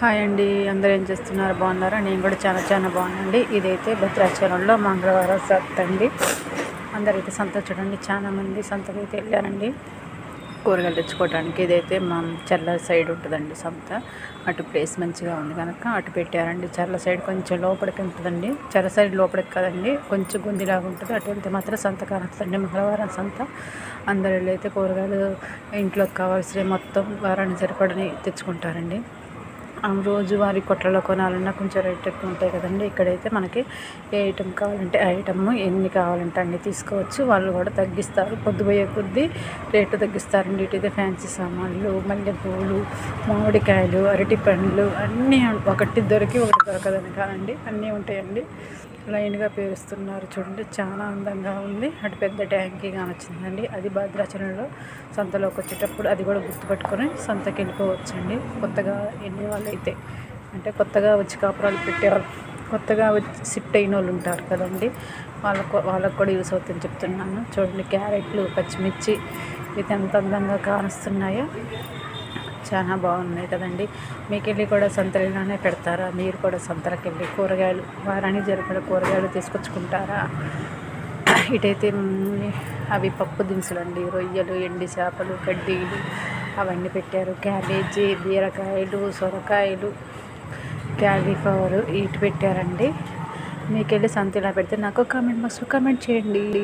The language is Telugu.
హాయ్ అండి అందరూ ఏం చేస్తున్నారు? బాగున్నారా? నేను కూడా చాలా చాలా బాగున్నాండి ఇదైతే భద్రాచలంలో మంగళవారం సంత అండి. అందరైతే సంత చూడండి చాలా మంది అయితే వెళ్ళారండి. కూరగాయలు తెచ్చుకోవడానికి ఇదైతే మా చల్ల సైడ్ ఉంటుందండి సంత. అటు ప్లేస్ మంచిగా ఉంది కనుక అటు పెట్టారండి. చల్ల సైడ్ కొంచెం లోపలికి ఉంటుందండి. చల్ల సైడ్ లోపలికి కదండి కొంచెం గుందిలాగా ఉంటుంది. అటు వెళ్తే మాత్రం సంత కానొస్తుందండి. మంగళవారం సంత. అందరు అయితే కూరగాయలు ఇంట్లోకి కావాల్సిన మొత్తం వారాన్ని సరిపడని తెచ్చుకుంటారండి. రోజువారీ కొట్లలో కొనాలన్నా కొంచెం రేట్ ఎక్కువ ఉంటాయి కదండి. ఇక్కడైతే మనకి ఏ ఐటెం కావాలంటే ఐటమ్ ఎన్ని కావాలంటే అన్ని తీసుకోవచ్చు. వాళ్ళు కూడా తగ్గిస్తారు. పొద్దుపోయే కొద్దీ రేటు తగ్గిస్తారండి. ఇటైతే ఫ్యాన్సీ సామాన్లు మల్లెపూలు మామిడికాయలు అరటి పండ్లు అన్నీ ఒకటి దొరికి ఒకటి దొరకదని కాదండి. అన్నీ ఉంటాయండి. లైన్గా పేరుస్తున్నారు చూడండి. చాలా అందంగా ఉంది. అటు పెద్ద ట్యాంకీ కానొచ్చిందండి అది భద్రాచలంలో సంతలోకి వచ్చేటప్పుడు అది కూడా గుర్తుపెట్టుకొని సంతకి వెళ్ళిపోవచ్చండి కొత్తగా వెళ్ళే వాళ్ళు అయితే. అంటే కొత్తగా వచ్చి కాపురాలు పెట్టేవాళ్ళు కొత్తగా వచ్చి షిఫ్ట్ అయిన వాళ్ళు ఉంటారు కదండి. వాళ్ళకు వాళ్ళకు కూడా యూస్ అవుతుందని చెప్తున్నాను. చూడండి క్యారెట్లు పచ్చిమిర్చి ఇది ఎంత అందంగా కానొస్తున్నాయో చాలా బాగున్నాయి కదండి. మీకు వెళ్ళి కూడా సంతలోనే పెడతారా? మీరు కూడా సంతలకు వెళ్ళి కూరగాయలు వారానికి జరిపిన కూరగాయలు తీసుకొచ్చుకుంటారా? ఇటైతే అవి పప్పు దినుసులు అండి రొయ్యలు ఎండి చేపలు కడ్డీలు అవన్నీ పెట్టారు. క్యాబేజీ బీరకాయలు సొరకాయలు క్యాలీఫ్లవర్ ఇటు పెట్టారండి. మీకు వెళ్ళి సంతలో పెడితే నాకు కామెంట్ బాక్స్లో కామెంట్ చేయండి.